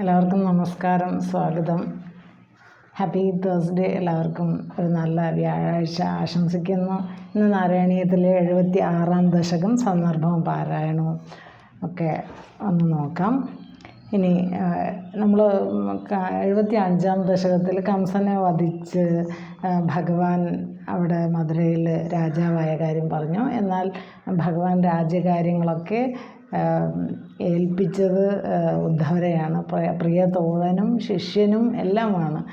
എല്ലാവർക്കും നമസ്കാരം സ്വാഗതം. ഹാപ്പി തേഴ്സ്ഡേ എല്ലാവർക്കും ഒരു നല്ല വ്യാഴാഴ്ച ആശംസിക്കുന്നു. ഇന്ന് നാരായണീയത്തിലെ എഴുപത്തി ആറാം ദശകം സന്ദർഭവും പാരായണവും ഒക്കെ ഒന്ന് നോക്കാം. ഇനി നമ്മൾ എഴുപത്തി അഞ്ചാം ദശകത്തിൽ കംസനെ വധിച്ച് ഭഗവാൻ അവിടെ മധുരയിൽ രാജാവായ കാര്യം പറഞ്ഞു. എന്നാൽ ഭഗവാൻ രാജ്യകാര്യങ്ങളൊക്കെ ഏൽപ്പിച്ചത് ഉദ്ധവരെയാണ്. പ്രിയ- തോഴനും ശിഷ്യനും എല്ലാമാണ്.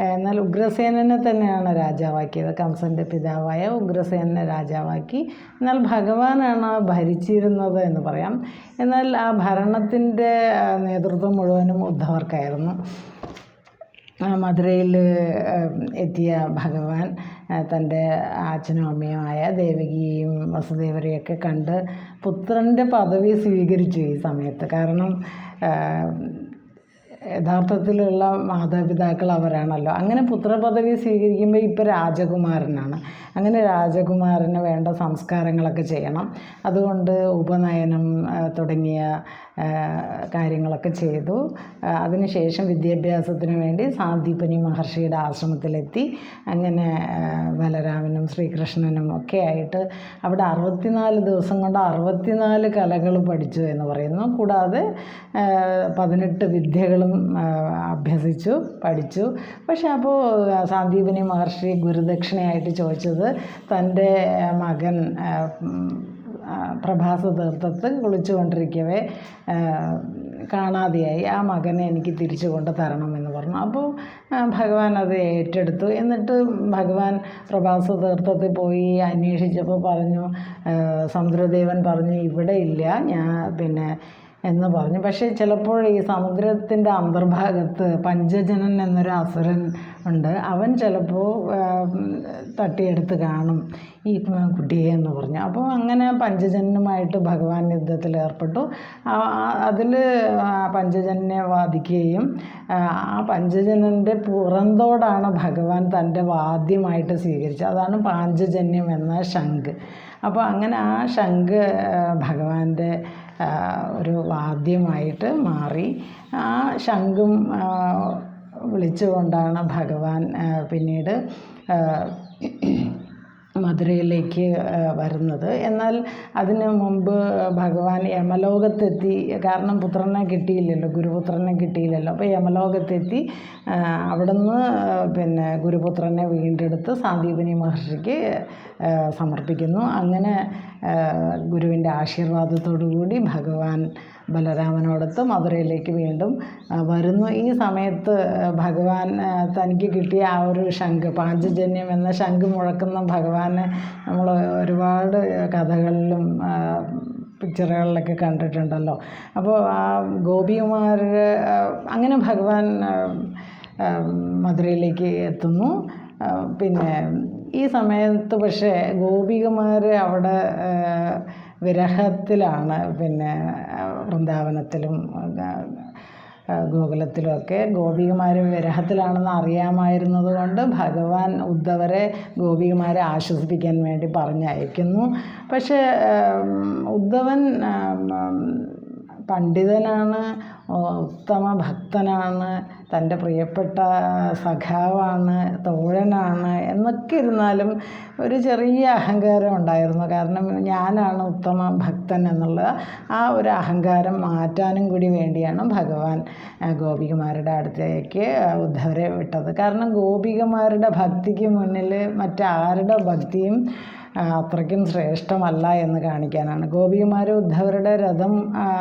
എന്നാൽ ഉഗ്രസേനനെ തന്നെയാണ് രാജാവാക്കിയത്. കംസന്റെ പിതാവായ ഉഗ്രസേനനെ രാജാവാക്കി. എന്നാൽ ഭഗവാനാണ് ഭരിച്ചിരുന്നത് എന്ന് പറയാം. എന്നാൽ ആ ഭരണത്തിന്റെ നേതൃത്വം മുഴുവനും ഉദ്ധവർക്കായിരുന്നു. മധുരയിൽ എത്തിയ ഭഗവാൻ. തന്റെ അച്ഛനും അമ്മയുമായ ദേവകിയെയും വസുദേവരെയൊക്കെ കണ്ട് പുത്രന്റെ പദവി സ്വീകരിച്ചു ഈ സമയത്ത്. കാരണം യഥാർത്ഥത്തിലുള്ള മാതാപിതാക്കൾ അവരാണല്ലോ. അങ്ങനെ പുത്രപദവി സ്വീകരിക്കുമ്പോൾ ഇപ്പോൾ രാജകുമാരനാണ്. അങ്ങനെ രാജകുമാരന് വേണ്ട സംസ്കാരങ്ങളൊക്കെ ചെയ്യണം. അതുകൊണ്ട് ഉപനയനം തുടങ്ങിയ കാര്യങ്ങളൊക്കെ ചെയ്തു. അതിനുശേഷം വിദ്യാഭ്യാസത്തിന് വേണ്ടി സാന്ദീപനി മഹർഷിയുടെ ആശ്രമത്തിലെത്തി. അങ്ങനെ ബലരാമനും ശ്രീകൃഷ്ണനും ഒക്കെ ആയിട്ട് അവിടെ അറുപത്തിനാല് ദിവസം കൊണ്ട് അറുപത്തിനാല് കലകൾ പഠിച്ചു എന്ന് പറയുന്നു. കൂടാതെ പതിനെട്ട് വിദ്യകളും അഭ്യസിച്ചു പഠിച്ചു. പക്ഷെ അപ്പോൾ സാന്ദീപനി മഹർഷി ഗുരുദക്ഷിണയായിട്ട് ചോദിച്ചത് തന്റെ മകൻ പ്രഭാസ തീർത്ഥത്ത് കുളിച്ചുകൊണ്ടിരിക്കവേ കാണാതെയായി. ആ മകനെ എനിക്ക് തിരിച്ചു കൊണ്ട് തരണമെന്ന് പറഞ്ഞു. അപ്പോൾ ഭഗവാൻ അത് ഏറ്റെടുത്തു. എന്നിട്ട് ഭഗവാൻ പ്രഭാസ തീർത്ഥത്തിൽ പോയി അന്വേഷിച്ചപ്പോൾ പറഞ്ഞു സമുദ്രദേവൻ പറഞ്ഞു ഇവിടെ ഇല്ല. ഞാൻ പിന്നെ എന്ന് പറഞ്ഞു. പക്ഷേ ചിലപ്പോൾ ഈ സമുദ്രത്തിന്റെ അന്തർഭാഗത്ത് പഞ്ചജനൻ എന്നൊരു അസുരൻ ഉണ്ട്. അവൻ ചിലപ്പോൾ തട്ടിയെടുത്ത് കാണും ഈ കുട്ടിയെ എന്ന് പറഞ്ഞു. അപ്പോൾ അങ്ങനെ പഞ്ചജനുമായിട്ട് ഭഗവാൻ യുദ്ധത്തിൽ ഏർപ്പെട്ടു. അതിൽ പഞ്ചജനെ വാദിക്കുകയും ആ, പഞ്ചജനന്റെ പുറന്തോടാണ് ഭഗവാൻ തന്റെ വാദ്യമായിട്ട് സ്വീകരിച്ചത്. അതാണ് പാഞ്ചജന്യം എന്ന ശംഖ്. അപ്പോൾ അങ്ങനെ ആ ശംഖ് ഭഗവാന്റെ ഒരു വാദ്യമായിട്ട് മാറി. ആ ശംഖും വിളിച്ചുകൊണ്ടാണ് ഭഗവാൻ പിന്നീട് മധുരയിലേക്ക് വരുന്നത്. എന്നാൽ അതിനു മുമ്പ് ഭഗവാൻ യമലോകത്തെത്തി കാരണം പുത്രനെ കിട്ടിയില്ലല്ലോ ഗുരുപുത്രനെ കിട്ടിയില്ലല്ലോ. അപ്പോൾ യമലോകത്തെത്തി അവിടുന്ന് പിന്നെ ഗുരുപുത്രനെ വീണ്ടെടുത്ത് സാന്ദീപനി മഹർഷിക്ക് സമർപ്പിക്കുന്നു. അങ്ങനെ ഗുരുവിന്റെ ആശീർവാദത്തോടു കൂടി ഭഗവാൻ ബലരാമനോടൊത്ത് മധുരയിലേക്ക് വീണ്ടും വരുന്നു. ഈ സമയത്ത് ഭഗവാൻ തനിക്ക് കിട്ടിയ ആ ഒരു ശംഖ് പാഞ്ചജന്യം എന്ന ശംഖ് മുഴക്കുന്ന ഭഗവാനെ നമ്മൾ ഒരുപാട് കഥകളിലും പിക്ചറുകളിലൊക്കെ കണ്ടിട്ടുണ്ടല്ലോ. അപ്പോൾ ആ ഗോപികുമാർ അങ്ങനെ ഭഗവാൻ മധുരയിലേക്ക് എത്തുന്നു. പിന്നെ ഈ സമയത്ത് പക്ഷേ ഗോപികമാർ അവിടെ വിരഹത്തിലാണ് പിന്നെ വൃന്ദാവനത്തിലും ഗോകുലത്തിലുമൊക്കെ ഗോപികമാർ വിരഹത്തിലാണെന്ന് അറിയാമായിരുന്നത് കൊണ്ട് ഭഗവാൻ ഉദ്ധവരെ ഗോപികമാരെ ആശ്വസിപ്പിക്കാൻ വേണ്ടി പറഞ്ഞയക്കുന്നു. പക്ഷേ ഉദ്ധവൻ പണ്ഡിതനാണ്. ഉത്തമ ഭക്തനാണ് തന്റെ പ്രിയപ്പെട്ട സഖാവാണ് തോഴനാണ് എന്നൊക്കെ ഇരുന്നാലും ഒരു ചെറിയ അഹങ്കാരം ഉണ്ടായിരുന്നു. കാരണം ഞാനാണ് ഉത്തമ ഭക്തൻ എന്നുള്ള ആ ഒരു അഹങ്കാരം മാറ്റാനും കൂടി വേണ്ടിയാണ് ഭഗവാൻ ഗോപികമാരുടെ അടുത്തേക്ക് ഉദ്ധവരെ വിട്ടത്. കാരണം ഗോപികമാരുടെ ഭക്തിക്ക് മുന്നിൽ മറ്റാരുടെ ഭക്തിയും അത്രയ്ക്കും ശ്രേഷ്ഠമല്ല എന്ന് കാണിക്കാനാണ്. ഗോപികുമാർ ഉദ്ധവരുടെ രഥം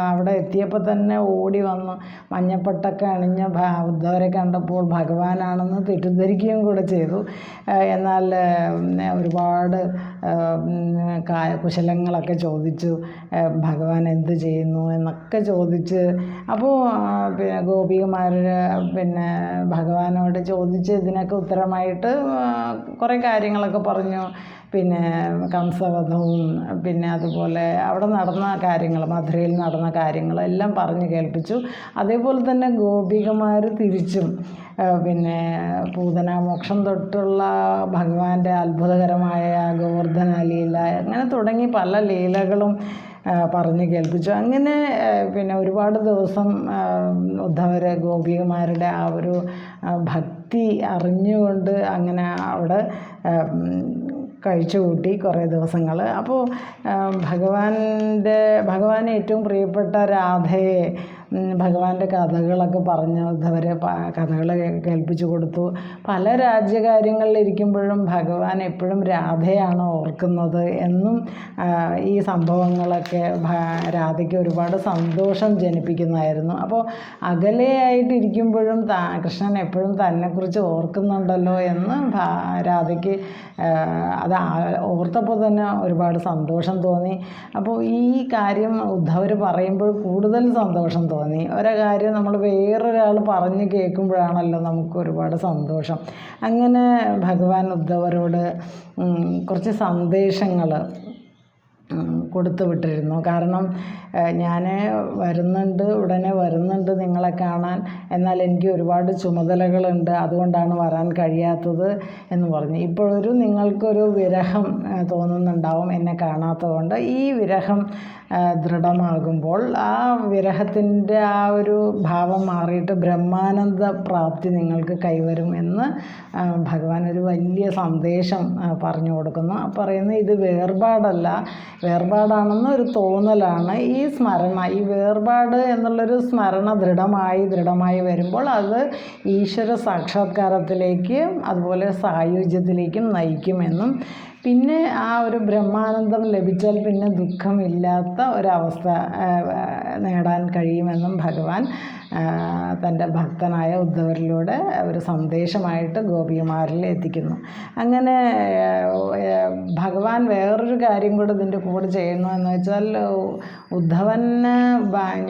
അവിടെ എത്തിയപ്പോൾ തന്നെ ഓടി വന്നു. മഞ്ഞപ്പട്ടൊക്കെ അണിഞ്ഞ ഉദ്ധവരെ കണ്ടപ്പോൾ ഭഗവാനാണെന്ന് തെറ്റിദ്ധരിക്കുകയും കൂടെ ചെയ്തു. എന്നാൽ ഒരുപാട് കുശലങ്ങളൊക്കെ ചോദിച്ചു. ഭഗവാൻ എന്ത് ചെയ്യുന്നു എന്നൊക്കെ ചോദിച്ച്. അപ്പോൾ പിന്നെ ഗോപികുമാർ പിന്നെ ഭഗവാനോട് ചോദിച്ച് ഇതിനൊക്കെ ഉത്തരമായിട്ട് കുറേ കാര്യങ്ങളൊക്കെ പറഞ്ഞു. പിന്നെ കംസവധവും പിന്നെ അതുപോലെ അവിടെ നടന്ന കാര്യങ്ങൾ മധുരയിൽ നടന്ന കാര്യങ്ങളെല്ലാം പറഞ്ഞു കേൾപ്പിച്ചു. അതേപോലെ തന്നെ ഗോപികമാർ തിരിച്ചും പിന്നെ പൂതനാമോക്ഷം തൊട്ടുള്ള ഭഗവാന്റെ അത്ഭുതകരമായ ഗോവർദ്ധന ലീല അങ്ങനെ തുടങ്ങി പല ലീലകളും പറഞ്ഞു കേൾപ്പിച്ചു. അങ്ങനെ പിന്നെ ഒരുപാട് ദിവസം ഉദ്ധവർ ഗോപികമാരുടെ ആ ഒരു ഭക്തി അറിഞ്ഞുകൊണ്ട് അങ്ങനെ അവിടെ കഴിച്ചു കൂട്ടി കുറേ ദിവസങ്ങൾ അപ്പോൾ ഭഗവാന്റെ ഭഗവാന് ഏറ്റവും പ്രിയപ്പെട്ട രാധയെ ഭഗവാന്റെ കഥകളൊക്കെ പറഞ്ഞ് ഉദ്ധവരെ കഥകൾ കേൾപ്പിച്ചു കൊടുത്തു. പല രാജ്യകാര്യങ്ങളിലിരിക്കുമ്പോഴും ഭഗവാൻ എപ്പോഴും രാധയാണ് ഓർക്കുന്നത് എന്നും ഈ സംഭവങ്ങളൊക്കെ രാധയ്ക്ക് ഒരുപാട് സന്തോഷം ജനിപ്പിക്കുന്നതായിരുന്നു. അപ്പോൾ അകലെയായിട്ടിരിക്കുമ്പോഴും കൃഷ്ണൻ എപ്പോഴും തന്നെക്കുറിച്ച് ഓർക്കുന്നുണ്ടല്ലോ എന്ന് രാധയ്ക്ക് അത് ഓർത്തപ്പോൾ തന്നെ ഒരുപാട് സന്തോഷം തോന്നി. അപ്പോൾ ഈ കാര്യം ഉദ്ധവർ പറയുമ്പോൾ കൂടുതൽ സന്തോഷം തോന്നി. ഒരേ കാര്യം നമ്മൾ വേറൊരാൾ പറഞ്ഞ് കേൾക്കുമ്പോഴാണല്ലോ നമുക്ക് ഒരുപാട് സന്തോഷം. അങ്ങനെ ഭഗവാൻ ഉദ്ധവരോട് കുറച്ച് സന്ദേശങ്ങൾ കൊടുത്തു വിട്ടിരുന്നു. കാരണം ഞാൻ വരുന്നുണ്ട് ഉടനെ വരുന്നുണ്ട് നിങ്ങളെ കാണാൻ. എന്നാൽ എനിക്ക് ഒരുപാട് ചുമതലകളുണ്ട് അതുകൊണ്ടാണ് വരാൻ കഴിയാത്തത് എന്ന് പറഞ്ഞു. ഇപ്പോഴൊരു നിങ്ങൾക്കൊരു വിരഹം തോന്നുന്നുണ്ടാവും എന്നെ കാണാത്തതുകൊണ്ട്. ഈ വിരഹം ദൃഢമാകുമ്പോൾ ആ വിരഹത്തിന്റെ ആ ഒരു ഭാവം മാറിയിട്ട് ബ്രഹ്മാനന്ദ പ്രാപ്തി നിങ്ങൾക്ക് കൈവരും എന്ന് ഭഗവാൻ ഒരു വലിയ സന്ദേശം പറഞ്ഞു കൊടുക്കുന്നു. പറയുന്നത് ഇത് വേർപാടല്ല. വേർപാടാണെന്ന് ഒരു തോന്നലാണ്. ഈ സ്മരണ ഈ വേർപാട് എന്നുള്ളൊരു സ്മരണ ദൃഢമായി ദൃഢമായി വരുമ്പോൾ അത് ഈശ്വര സാക്ഷാത്കാരത്തിലേക്ക് അതുപോലെ സായുജ്യത്തിലേക്കും നയിക്കുമെന്നും പിന്നെ ആ ഒരു ബ്രഹ്മാനന്ദം ലഭിച്ചാൽ പിന്നെ ദുഃഖമില്ലാത്ത ഒരവസ്ഥ നേടാൻ കഴിയുമെന്നും ഭഗവാൻ തന്റെ ഭക്തനായ ഉദ്ധവരിലൂടെ ഒരു സന്ദേശമായിട്ട് ഗോപികുമാരിൽ എത്തിക്കുന്നു. അങ്ങനെ ഭഗവാൻ വേറൊരു കാര്യം കൂടെ ഇതിന്റെ കൂടെ ചെയ്യുന്നു എന്ന് വെച്ചാൽ ഉദ്ധവന്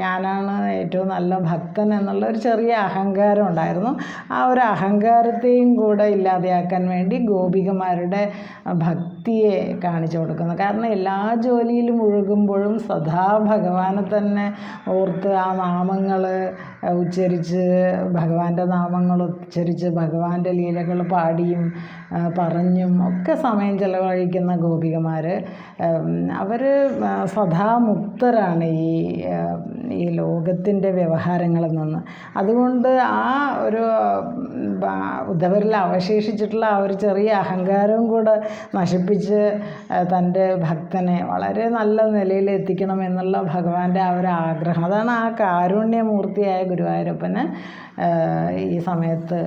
ഞാനാണ് ഏറ്റവും നല്ല ഭക്തൻ എന്നുള്ള ഒരു ചെറിയ അഹങ്കാരം ഉണ്ടായിരുന്നു. ആ ഒരു അഹങ്കാരത്തെയും കൂടെ ഇല്ലാതെയാക്കാൻ വേണ്ടി ഗോപികമാരുടെ ഭക്തിയെ കാണിച്ചു കൊടുക്കുന്നു. കാരണം എല്ലാ ജോലിയിലും മുഴുകുമ്പോഴും സദാ ഭഗവാനെ തന്നെ ഓർത്ത് ആ നാമങ്ങൾ ഉച്ചരിച്ച് ഭഗവാന്റെ നാമങ്ങൾ ഉച്ചരിച്ച് ഭഗവാന്റെ ലീലകൾ പാടിയും പറഞ്ഞും ഒക്കെ സമയം ചെലവഴിക്കുന്ന ഗോപികമാർ അവർ സദാ മുക്തരാണ് ഈ ഈ ലോകത്തിന്റെ വ്യവഹാരങ്ങളിൽ നിന്ന്. അതുകൊണ്ട് ആ ഒരു ഉദ്ധവരിൽ അവശേഷിച്ചിട്ടുള്ള ആ ഒരു ചെറിയ അഹങ്കാരവും കൂടെ നശിപ്പിച്ച് തന്റെ ഭക്തനെ വളരെ നല്ല നിലയിൽ എത്തിക്കണം എന്നുള്ള ഭഗവാന്റെ ആ ഒരു ആഗ്രഹം. അതാണ് ആ കാരുണ്യമൂർത്തിയായ ഗുരുവായൂരപ്പന് ഈ സമയത്ത്.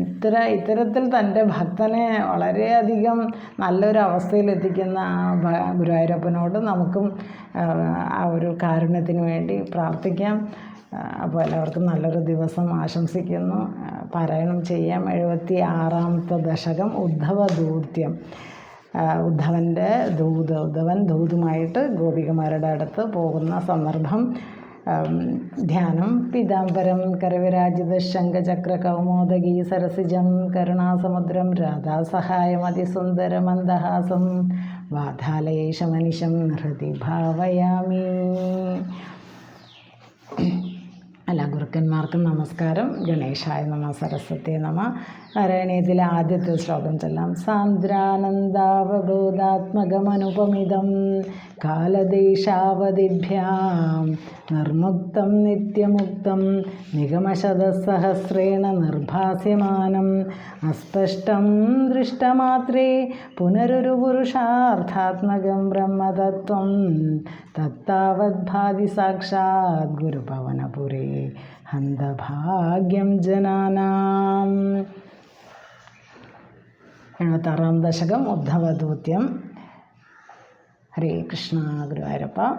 ഇത്തര ഇത്തരത്തിൽ തന്റെ ഭക്തനെ വളരെയധികം നല്ലൊരു അവസ്ഥയിൽ എത്തിക്കുന്ന ആ ഗുരുവായൂരപ്പനോട് നമുക്കും ആ, ഒരു കാരുണ്യത്തിന് വേണ്ടി പ്രാർത്ഥിക്കാം. അപ്പോൾ എല്ലാവർക്കും നല്ലൊരു ദിവസം ആശംസിക്കുന്നു. പാരായണം ചെയ്യാം. എഴുപത്തി ആറാമത്തെ ദശകം ഉദ്ധവ ദൂത്യം ഉദ്ധവന്റെ ദൂത് ഉദ്ധവൻ ദൂതുമായിട്ട് ഗോപികമാരുടെ അടുത്ത് പോകുന്ന സന്ദർഭം ധ്യാനം പീതാംബരം കരവിരാജിത ശംഖചക്ര കൗമോദകി സരസിജം കരുണാസമുദ്രം രാധാസഹായമതിസുന്ദരമന്ദഹാസം വാധാലയേശമനിശം ഹൃദി ഭാവയാമി. എല്ലാ ഗുരുക്കന്മാർക്കും നമസ്കാരം. ഗണേശായ നമ സരസ്വതി നമ. നാരായണീയത്തിലെ ആദ്യത്തെ ശ്ലോകം ചെല്ലാം. സാന്ദ്രാനന്ദാവബോധാത്മകമനുപമിതം കാലദേശാവധിഭ്യാം നിർമുക്തം നിത്യമുക്തം നിഗമശതസഹസ്രേണ നിർഭാസ്യമാനം അസ്പഷ്ടം ദൃഷ്ടമാത്രേ പുനരൊരു പുരുഷാർത്ഥാത്മകം ബ്രഹ്മതത്വം തത്താവദ്ഭാതി സാക്ഷാത് ഗുരുഭവനപുരേ ഹന്തഭാഗ്യം ജനാനാം. എഴുപത്താറാം ദശകം ഉദ്ധവദൂത്യം. ഹരേ കൃഷ്ണ ഗുരുവായൂരപ്പ.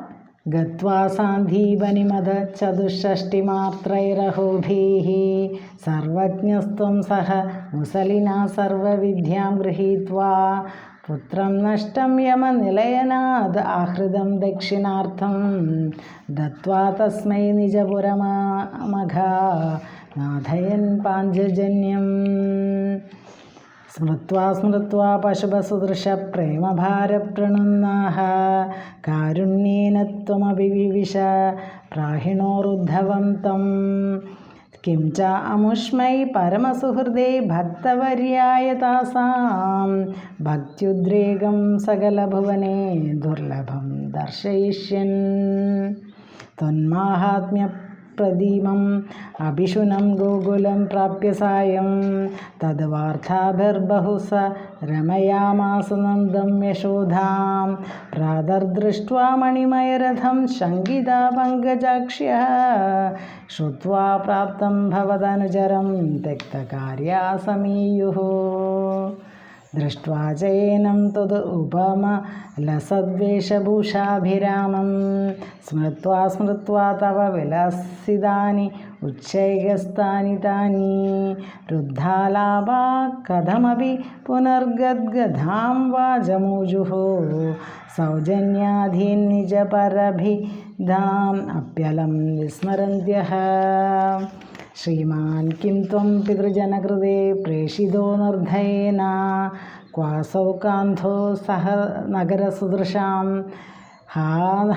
ഗത്വാ സാന്ധീപനിമത ചതുഷ്ഷഷ്ടിമാത്രൈരഹോഭിः. സർവജ്ഞസ്ത്വം സഹ മുസലിന സർവവിദ്യാം ഗൃഹീത്വാ. പുത്രം നഷ്ടം യമനിലയനാത് ആഹൃതം ദക്ഷിണാർത്ഥം. ദത്വാ തസ്മൈ നിജപുരമാമഘ നാഥയൻ പാഞ്ചജന്യം. സ്മൃത്വാ സ്മൃത്വാ പശുപസുദൃശപ്രേമഭാരപ്രണുന്നാः പ്രേമഭാരപ്രണുന്നാഹ. കാരുണ്യേനത്വമഭിവിവിശ വിവിശ പ്രാഹിണോരുദ്ധവം തം. കിം ച അമുഷ്മൈ പരമസുഹൃദേ ഭക്തവര്യായ താസാം. ഭക്തിയുദ്രേകം സകലഭുവനേ ദുർലഭം ദർശയിഷ്യൻ. ത്വന്മാഹാത്മ്യപ്രദീമം प्रदीमम् अभिशुनं गोकुलं प्राप्य सायं तद्वार्ताभिर्बहु स रमयामासनन्दं यशोधां प्रातर्दृष्ट्वा मणिमयरथं शङ्किता पङ्कजाक्ष्यः श्रुत्वा प्राप्तं भवदनुचरं त्यक्तकार्या समीयुः दृष्ट्वा चयेनं तद् उपमलसद्वेषभूषाभिरामं स्मृत्वा स्मृत्वा तव विलसितानि उच्चैकस्तानि तानि। रुद्धालाभा कथमपि पुनर्गद्गधां वाजमूजुः। सौजन्याधीन्निजपरभिधाम् अप्यलं विस्मरन्त्यः श्रीमान् किं त्वं पितृजनकृते प्रेषितो निर्धयेन क्वासौ कान्धो सह नगरसुदृशां हा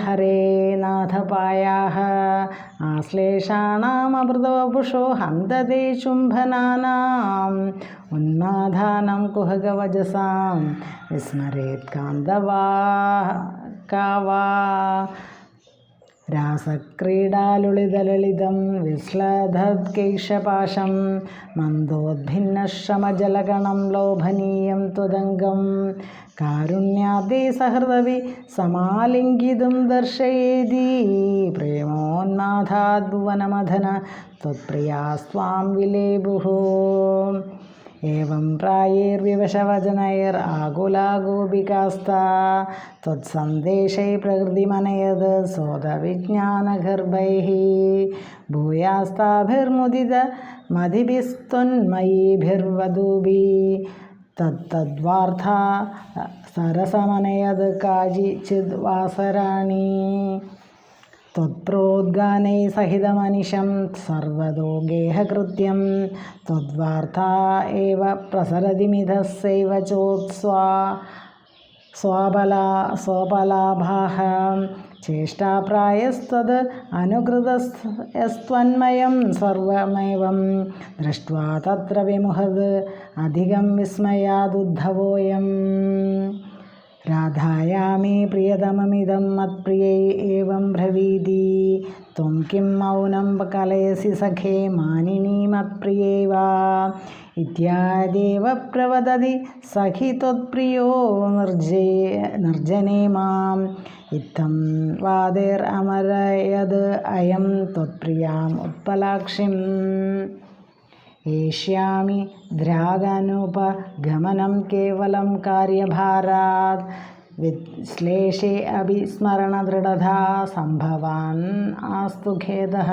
हरे नाथपायाः आश्लेषाणाममृतवपुषो हन्तते चुम्बनानाम् उन्मादानं कुहकवजसां विस्मरेत् कान्दवा का वा രാസക്രീഡാലുളിതലളിതം വിശ്ലധത്കൈഷപാശം മന്ദോദ്ഭിന്നശ്രമജലഗണം ലോഭനീയം ത്വതംഗം കാരുണ്യാബ്ദേ സഹൃദവി സമാലിംഗിതും ദർശയേതി പ്രേമോന്മാഥാദ്ഭുവനമഥന ത്വത്പ്രിയാസ്ത്വാം വിലേബുः ഏവം പ്രായേർവിവശവചനൈർ ആകുലാഗോപികാസ്ത. ത്വത്സന്ദേശൈ പ്രകൃതിമനയത് സോതവിജ്ഞാനഗർഭൈ ഭൂയാസ്താഭിർമുദിത മതിഭിസ്ത്വന്മയീഭിർവധൂഭി തത്തദ്വാർത്ഥ സരസമനയത് കാചിചിദ്വാസരാണി त्वत्प्रोद्गानै सहितमनिशं सर्वतो गेहकृत्यं त्वद्वार्ता एव प्रसरतिमिधस्सैव चोत्स्वा स्वाबला स्वबलाभाः चेष्टाप्रायस्तद् अनुकृतस्त्वन्मयं सर्वमेवं दृष्ट्वा तत्र विमुहद् अधिकं विस्मयादुद्धवोऽयम् राधायामे प्रियतममिदं मत्प्रियै एवं ब्रवीति त्वं किं मौनं कलयसि सखे मानिनी मत्प्रिये वा इत्यादेव प्रवदति सखि त्वत्प्रियो निर्जे निर्जने माम् इत्थं वादेरमरयद् अयं त्वत्प्रियाम् उत्पलाक्षिम् एष्यामि द्रागनुपगमनं केवलं कार्यभारात्। विश्लेषे अपि स्मरणदृढधा सम्भवान् आस्तु खेदः।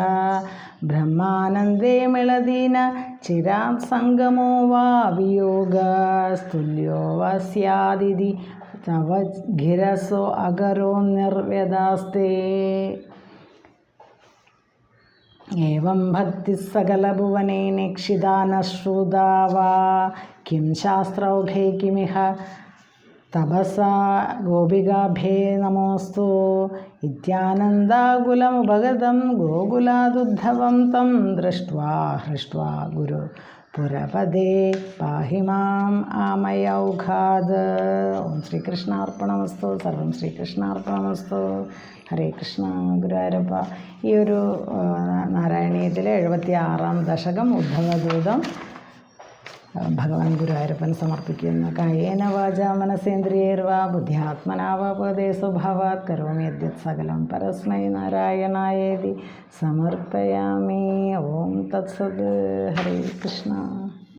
ब्रह्मानन्दे मिलति न चिरात् सङ्गमो वा वियोगस्तुल्यो वा स्यादिति तव गिरसो अगरो निर्व्यदास्ते। एवं भक्तिः सकलभुवने निक्षिता न श्रुता वा किं शास्त्रौघे किमिह तपसा गोपिकाभ्ये नमोऽस्तु इत्यानन्दाकुलमुपगतं गोकुलादुद्धवं तं दृष्ट्वा हृष्ट्वा गुरु പുരപദേ പാഹി മാം ആമയൗഘാത് ഓം ശ്രീകൃഷ്ണാർപ്പണമസ്തു. സർവം ശ്രീകൃഷ്ണാർപ്പണമസ്തു. ഹരേ കൃഷ്ണ ഗുരുവായൂരപ്പ. ഈ ഒരു നാരായണീയത്തിലെ എഴുപത്തി ആറാം ദശകം ഉദ്ധവദൂതം ഭഗവാൻ ഗുരുവായൂരപ്പൻ സമർപ്പിക്കുന്ന കായേന വാച മനസേന്ദ്രിയർവാ ബുദ്ധ്യാത്മനാവാപദേ സ്വഭാവാത് കരോമി യദ്യത് സകലം പരസ്മൈ നാരായണായേതി സമർപ്പയാമി. ഓം തത്സത് ഹരേ കൃഷ്ണ.